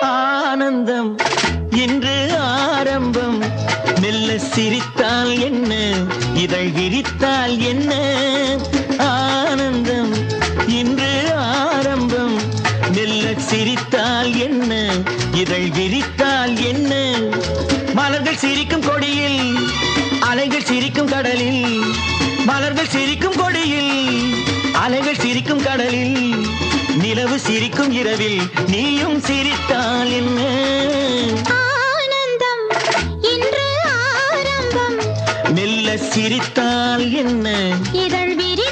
ஆனந்தம் இன்று ஆரம்பம். மெல்ல சிரித்தால் என்ன? இதழ் விரித்தால் என்ன? ஆனந்தம் இன்று ஆரம்பம். மெல்ல சிரித்தால் என்ன? இதழ் விரித்தால் என்ன? மலர்கள் சிரிக்கும் கொடியில் அலைகள் சிரிக்கும் கடலில் மலர்கள் சிரிக்கும் கொடியில் அலைகள் சிரிக்கும் கடலில் நிலவு சிரிக்கும் இரவில் நீயும் சிரித்தால் என்ன? மெல்ல சிரித்தால் என்ன? இதழ் விரித்தால்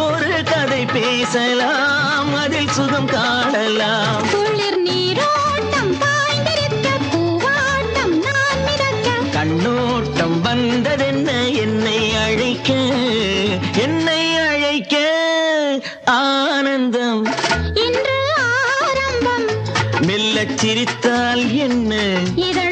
கதை பேசலாம் அதில் சுகம் காணலாம். குளிர் நீரோட்டம் பாய்ந்திருக்க பூவாட்டம் நான் மிதக்க. கண்ணோட்டம் வந்ததென்ன என்னை அழைக்க? என்னை அழைக்க? ஆனந்தம். இன்று ஆரம்பம். மெல்லச் சிரித்தால் என்ன? இதழ்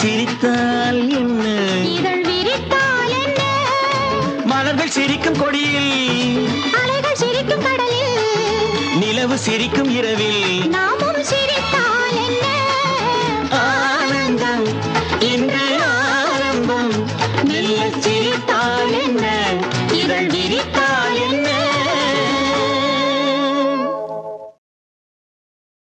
சிரித்தால் என்ன? இதழ் விரித்தால் என்ன? மலர்கள் சிரிக்கும் கொடியில். அலைகள் சிரிக்கும் கடலில். நிலவு சிரிக்கும் இரவில். நாமும்